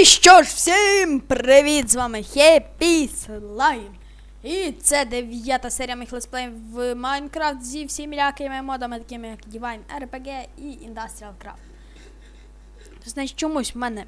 І що ж, всім привіт! З вами Хеппі Слайм. І це дев'ята серія моїх летсплеїв в Майнкрафт зі всімілякими модами, такими як Divine RPG і Industrial Craft. Значить, чомусь в мене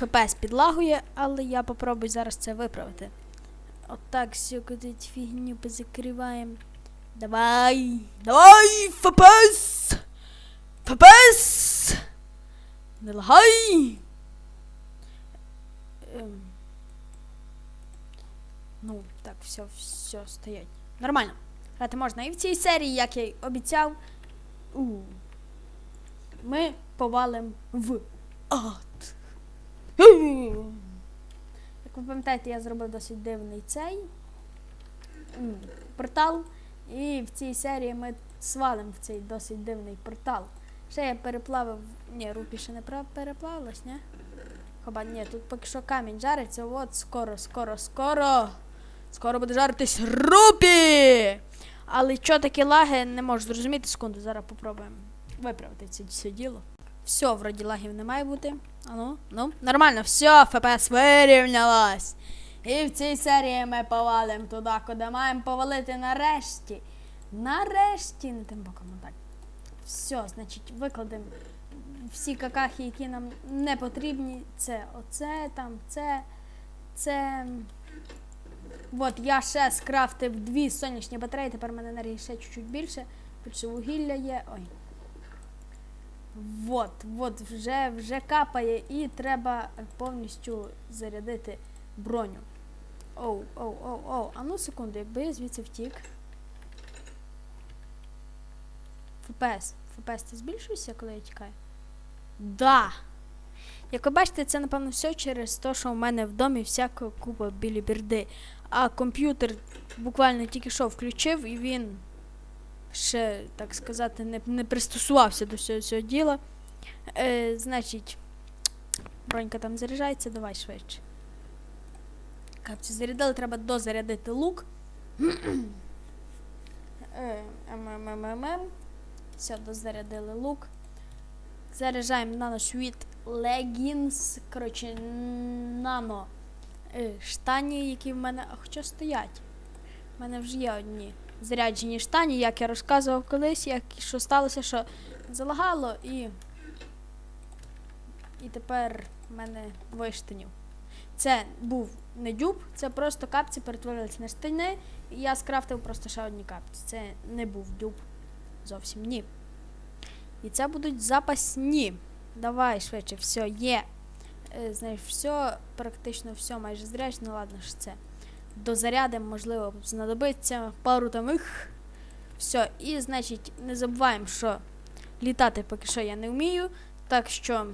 FPS підлагує, але я попробую зараз це виправити. Отак все кудись фігню позакриваємо. Давай! Давай! FPS! FPS! Не лагай! Ем. Ну, так, все, все стоять. Нормально. Грати можна. І в цій серії, як я й обіцяв, ми повалим в ад. Як ви пам'ятаєте, я зробив досить дивний цей портал. І в цій серії ми свалимо в цей досить дивний портал. Ще я переплавив. Ні, рупі ще не переплавилась, ні? Хоба ні, тут поки що камінь жариться, от скоро, скоро, скоро. Скоро буде жаритись рупі! Але що таке лаги, не можу зрозуміти секунду, зараз попробуємо виправити це все діло. Все, вроді лагів не має бути. А ну, ну, нормально, все, ФПС вирівнялась. І в цій серії ми повалимо туди, куди маємо повалити нарешті. Нарешті, не тим боком, так. Все, значить, викладемо всі какахи, які нам не потрібні. Це оце, там, це, це. От я ще скрафтив дві сонячні батареї, тепер в мене енергії ще чуть-чуть більше. Тут вугілля є. Ой. От, от, вже, вже капає і треба повністю зарядити броню. Оу, оу, оу, оу. А ну секунду, якби я звідси втік. ФПС. ФПС ти збільшується, коли я тікаю? Да. Як ви бачите, це напевно все через те, що в мене в домі всяка купа білі бірди. А комп'ютер буквально тільки що включив, і він ще, так сказати, не, не пристосувався до всього цього діла. Е, значить, бронька там заряджається, давай швидше. Капці зарядили, треба дозарядити лук. Е, ММММ. Все, дозарядили лук. Заряджаємо нано Sweet Leggings. Коротше, нано е, штані, які в мене. А хоча стоять. У мене вже є одні заряджені штані, як я розказував колись, як що сталося, що залагало і. І тепер в мене двоє штанів. Це був не дюб, це просто капці перетворилися на штани, і я скрафтив просто ще одні капці. Це не був дюб. Зовсім ні. І це будуть запасні. Давай швидше, все, є. Е, знаєш, все, практично все майже зряч, ну ладно ж це. Дозарядимо, можливо, знадобиться пару там їх. Все, і значить, не забуваємо, що літати поки що я не вмію, так що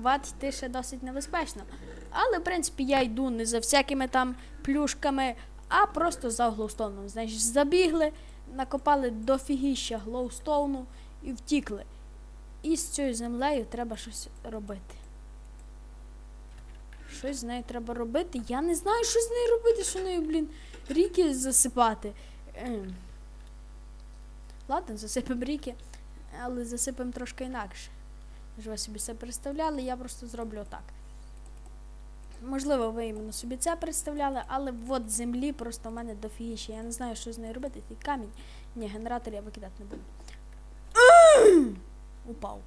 ват йти ще досить небезпечно. Але, в принципі, я йду не за всякими там плюшками, а просто за глоустоуном. Значить, забігли, накопали дофігіща глоустоуну і втікли. І з цією землею треба щось робити. Щось з нею треба робити. Я не знаю, що з нею робити, що нею, блін, ріки засипати. Ем. Ладно, засипемо ріки, але засипемо трошки інакше. Ж ви собі це представляли, я просто зроблю так. Можливо, ви іменно собі це представляли, але от землі просто в мене дофігіще. Я не знаю, що з нею робити. Цей камінь. Ні, генератор я викидати не буду. Упав.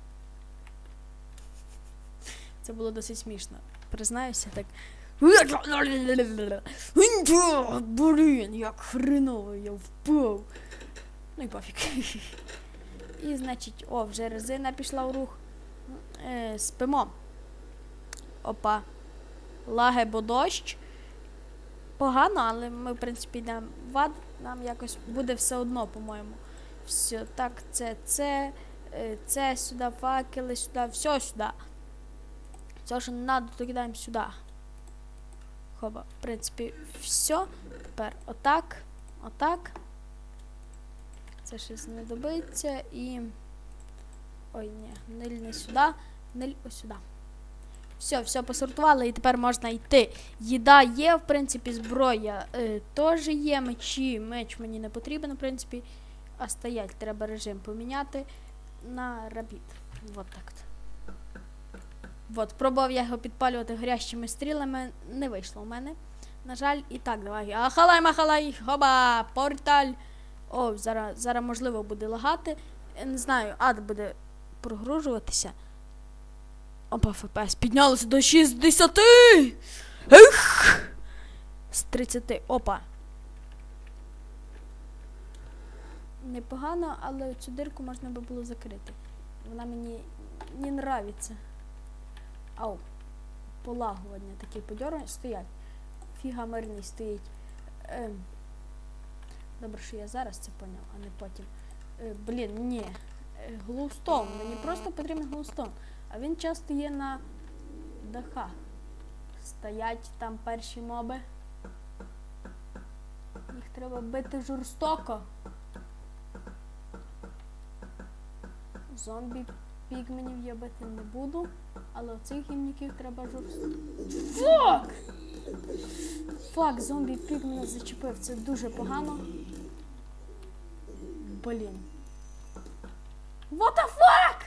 Це було досить смішно. Признаюся, так. Блін, як хреново я впав. Ну і пофіг. І, значить, о, вже резина пішла в рух. Е, спимо. Опа. Лаги, бо дощ. Погано, але ми, в принципі, йдемо в. Нам якось буде все одно, по-моєму. Все, так, це, це, це сюди, факели сюди, все сюди. Все, що не треба, то кидаємо сюди. Хоба, в принципі, все. Тепер отак, отак. Це ще знадобиться і. Ой, ні, ниль не сюди, ниль ось сюди. Все, все посортували і тепер можна йти. Їда є, в принципі, зброя е, теж є, мечі. Меч мені не потрібен, в принципі. А стоять, треба режим поміняти на рабіт. Вот так. От, пробував я його підпалювати горящими стрілами, не вийшло у мене. На жаль, і так, давай. Ахалай, махалай, хоба, порталь. О, зараз, зараз можливо буде лагати. Я не знаю, ад буде прогружуватися. Опа, ФПС піднялося до 60. Ех! З 30. Опа. Непогано, але цю дирку можна би було закрити. Вона мені не нравиться. Ау. Полагування такі подьорні стоять. Фіга мирний стоїть. Ем. Добре, що я зараз це поняв, а не потім. Е, блін, ні. Е, Глоустон. Мені просто потрібен глоустон. А він часто є на дахах. Стоять там перші моби. Їх треба бити жорстоко. Зомбі пігменів я бити не буду, але оцих гімніків треба жорстоко. Фак! Фак, зомбі пігмена зачепив. Це дуже погано. Блін. What the fuck?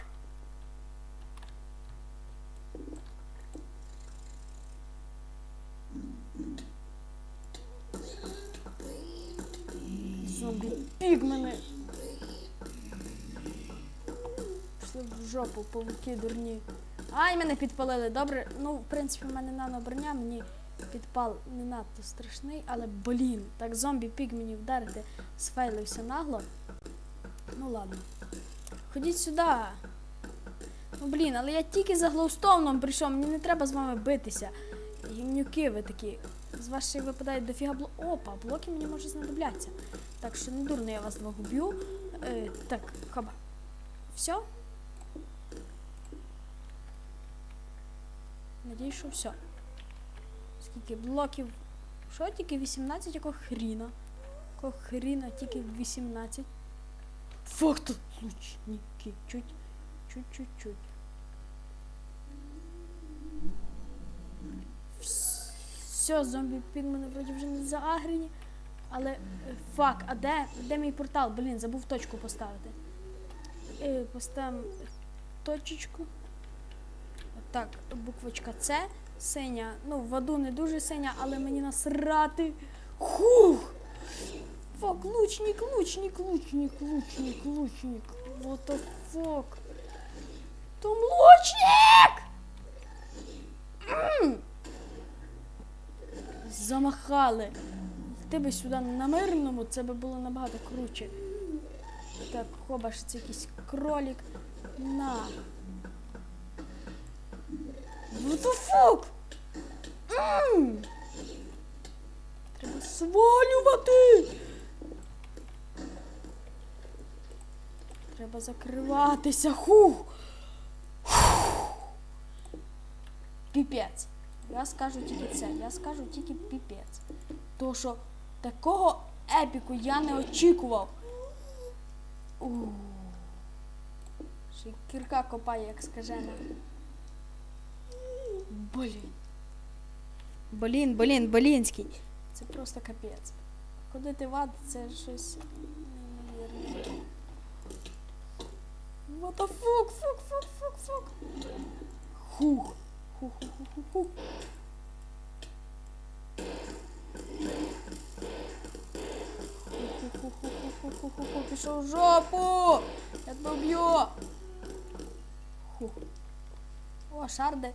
Зомбі пігмени. Пішли в жопу, павуки дурні. Ай, мене підпалили. Добре. Ну, в принципі, в мене нано-броня, мені підпал не надто страшний, але блін, так зомбі пігменів вдарити сфейлився нагло. Ну ладно. Ходіть сюди. Ну блін, але я тільки за глоустоуном прийшов, мені не треба з вами битися. Гімнюки ви такі. З й випадають дофіга блок. Опа, блоки мені може знадобляться. Так що не дурно я вас двох уб'ю. Е, так, хаба. Все? Надіюсь, що все. Скільки блоків? Що тільки 18, якого хріна? Якого хріна, тільки 18. Фак тут лучники. Чуть, чуть-чуть-чуть. Все, зомбі пігмени вроді вже не заагрені. Але е, фак, а де, де мій портал? Блін, забув точку поставити. Е, поставимо точечку. Отак, буквочка С. Синя. Ну, в аду не дуже синя, але мені насрати. Хух! Фак, лучник, лучник, лучник, лучник, лучник. What the fuck? Там лучник! Замахали. Ти би сюди на мирному, це би було набагато круче. Так, хобаш, це якийсь кролик. На. What the fuck? М! Треба свалювати. Треба закриватися. Хух. Піпець. Я скажу тільки це. Я скажу тільки піпець. То що такого епіку я не очікував. Ще кірка копає, як скажена. Блін. Блін, блін, блінський. Це просто капець. Ходити в ад це щось неймовірне. What the fuck, fuck, fuck, fuck, fuck. Хух. Хух, хух, хух, хух, хух. Ху-ху-ху-ху-ху-ху-ху. Пішов в жопу! Я тебе вб'ю! Хух. О, шарди.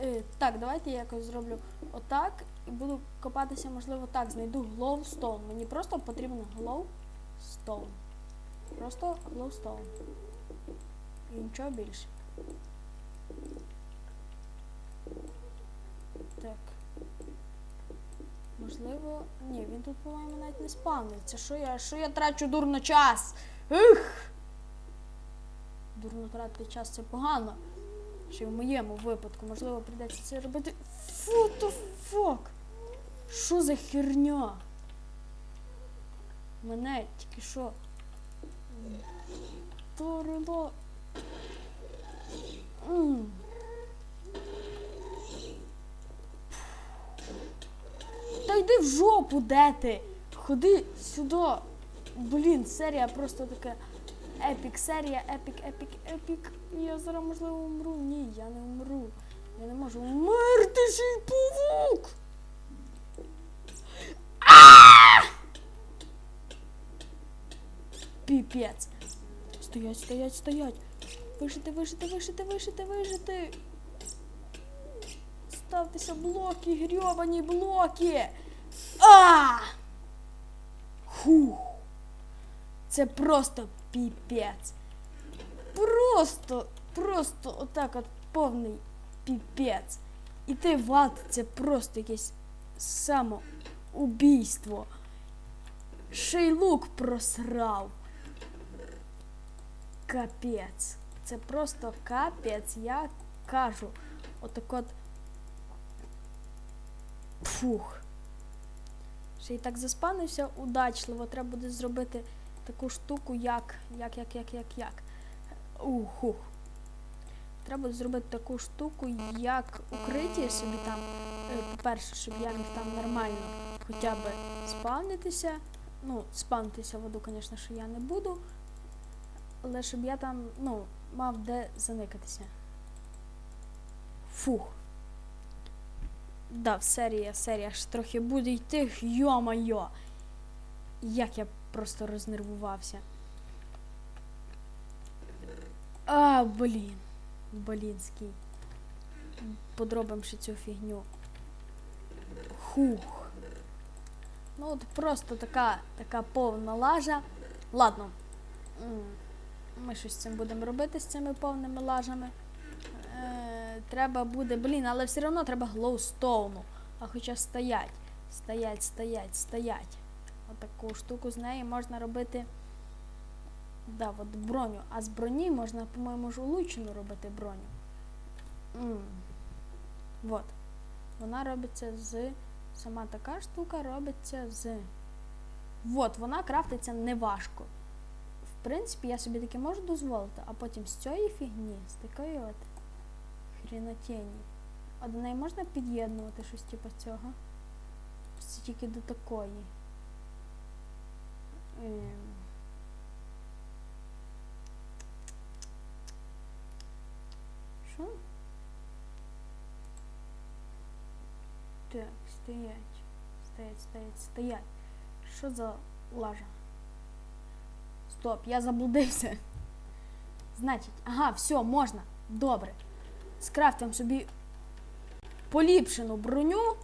Е, так, давайте я якось зроблю отак і буду копатися, можливо, так. Знайду глоустоун. Мені просто потрібен глоустоун. Просто глоустоун. І нічого більше. Так. Можливо. Ні, він тут, по-моєму, навіть не спавниться. Що я, що я трачу дурно час? Ех! Дурно тратити час це погано. Й в моєму випадку, можливо, прийдеться це робити. Фу, то фок! Що за херня? Мене тільки що. Торило. Та йди в жопу, де ти? Ходи сюди. Блін, серія просто така. Епік серія, епік, епік, епік. Я зараз, можливо, умру. Ні, я не умру. Я не можу вмерти цей павук! А! Піпець. Стоять, стоять, стоять. Вижити, вижити, вижити, вижити, вижити. Ставтеся блоки, грьобані блоки. А! Фух. Це просто піпець. Просто, просто отак от повний піпець. І ти ват, це просто якесь самоубійство. Ще й лук просрав. Капець. Це просто капець, я кажу. Отак от. Фух. Ще й так заспанився удачливо. Треба буде зробити таку штуку, як. Як, як, як, як, як. Ухух. Треба зробити таку штуку, як укриття собі там. Е, По-перше, щоб я міг там нормально хоча б спавнитися. Ну, спавнитися воду, звісно, що я не буду. Але щоб я там, ну, мав де заникатися. Фух. Да, серія, серія ж трохи буде йти. Йо-майо! Як я просто рознервувався. А, блін. Блінський. Подробимо ще цю фігню. Хух. Ну от просто така, така повна лажа. Ладно. Ми щось з цим будемо робити з цими повними лажами. Е, треба буде, блін, але все одно треба глоустоуну. А хоча стоять. Стоять, стоять, стоять. Отаку штуку з неї можна робити. Да, от броню. А з броні можна, по-моєму, ж улучшену робити броню. М. Вот. Вона робиться з. Сама така штука робиться з. Вот, вона крафтиться неважко. В принципі, я собі таке можу дозволити, а потім з цієї фігні, з такої от хрінотені. А до неї можна під'єднувати щось типу цього? Тільки до такої. Що? Так, стоять. Стоять, стоять, стоять. Що за лажа? Стоп, я заблудився. Значить, ага, все, можна. Добре. Скрафтимо собі поліпшену броню.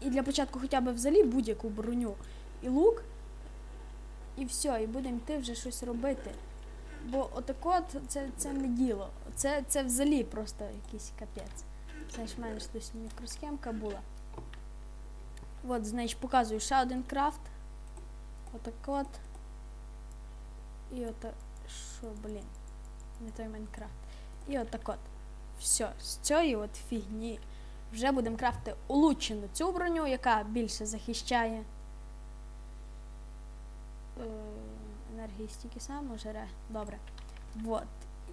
І для початку хоча б взагалі будь-яку броню. І лук. І все, і будемо йти вже щось робити. Бо отако от це, це не діло. Це, це взагалі просто якийсь капець. Знаєш, в мене ж десь мікросхемка була. От, значить, показую ще один крафт. Отак от. І ото. Що, блін? Не той Майнкрафт. І отак от. Все, з цієї от фігні. Вже будемо крафти улучшену цю броню, яка більше захищає. Е, енергії стільки само жере. Добре. Вот.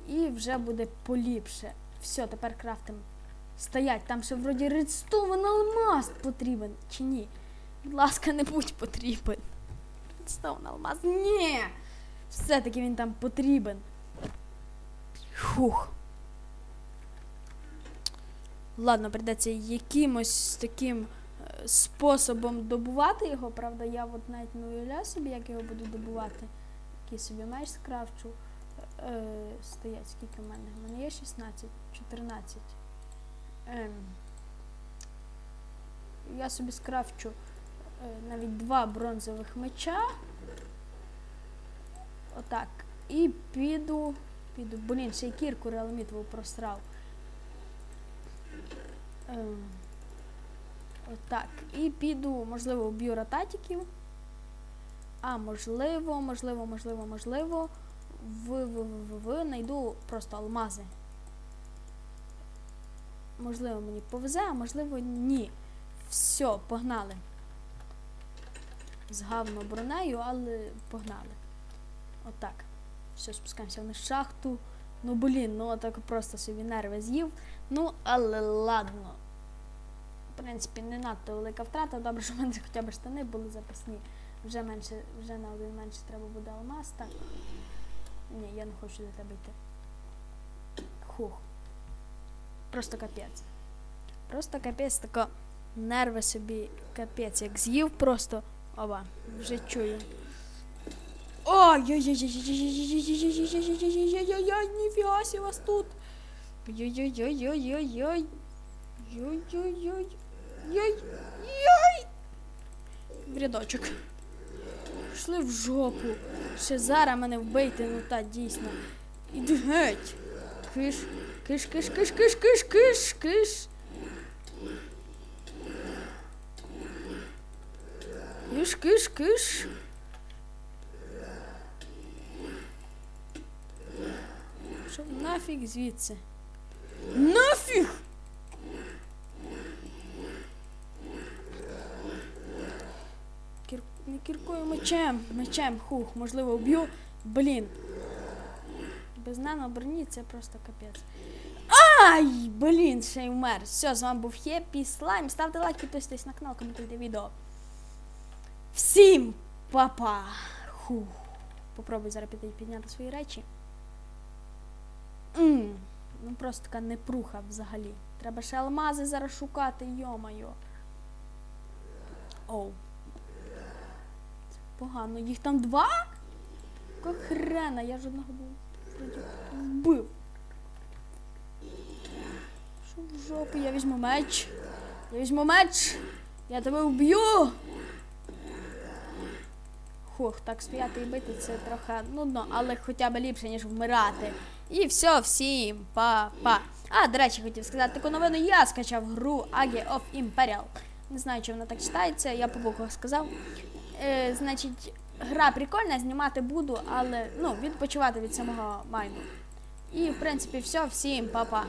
І вже буде поліпше. Все, тепер крафтимо. Стоять, там ще вроді редстоун алмаз потрібен. Чи ні? Будь ласка, не будь потрібен. Редстоун алмаз. Ні! Все-таки він там потрібен. Фух. Ладно, придеться якимось таким е, способом добувати його. Правда, я от навіть не уявляю собі, як його буду добувати. Який собі меч скрафчу. Е, стоять, скільки в мене? У мене є 16, 14. Ем. Я собі скрафчу е, навіть два бронзових меча. Отак. І піду. Піду. Блін, ще й кірку реаламітову просрав. Ем. Отак. І піду, можливо, вб'ю рататіків. А, можливо, можливо, можливо, можливо. В, в, в, в, найду просто алмази. Можливо, мені повезе, а можливо, ні. Все, погнали. З гавно бронею, але погнали. Отак. Все, спускаємося в шахту. Ну, блін, ну так просто собі нерви з'їв. Ну, але ладно. В принципі, не надто велика втрата. Добре, що в мене хоча б штани були запасні. Вже менше, вже на один менше треба буде алмаз, так. Ні, я не хочу до тебе йти. Хух. просто капець. Просто капець, тако нерви собі капець, як з'їв просто. Оба, вже чую. Ой-ой-ой-ой-ой-ой-ой-ой-ой-ой-ой-ой-ой-ой-ой, ніфіга сі вас тут. Ой-ой-ой-ой-ой-ой. Ой-ой-ой. Йой-йой. В рядочок. Пішли в жопу. Ще зараз мене вбийте, ну та дійсно. Іди геть. Киш, киш, киш, киш, киш, киш, киш, киш. Киш, киш, киш. Що нафіг звідси? Нафіг! Кір... Не кіркою мечем, мечем, хух, можливо, вб'ю. Блін. Без наноброні це просто капець. Ай, блін, ще й вмер. Все, з вами був Хеппі Слайм. Ставте лайк, підписуйтесь на канал, коментуйте відео. Всім папа! Хух. Попробуй зараз піти підняти свої речі. м Ну просто така непруха взагалі. Треба ще алмази зараз шукати, йо-майо. Оу. Це погано. Їх там два? Яка хрена, я ж одного. Вбив. Що в жопу? Я візьму меч. Я візьму меч. Я тебе вб'ю. Хух, так стояти і бити це трохи нудно, але хоча б ліпше, ніж вмирати. І все, всім па-па. А, до речі, хотів сказати таку новину. Я скачав гру Age of Imperial. Не знаю, чи вона так читається, я по буквах сказав. Е, значить, гра прикольна, знімати буду, але ну, відпочивати від самого майну. І, в принципі, все, всім па-па.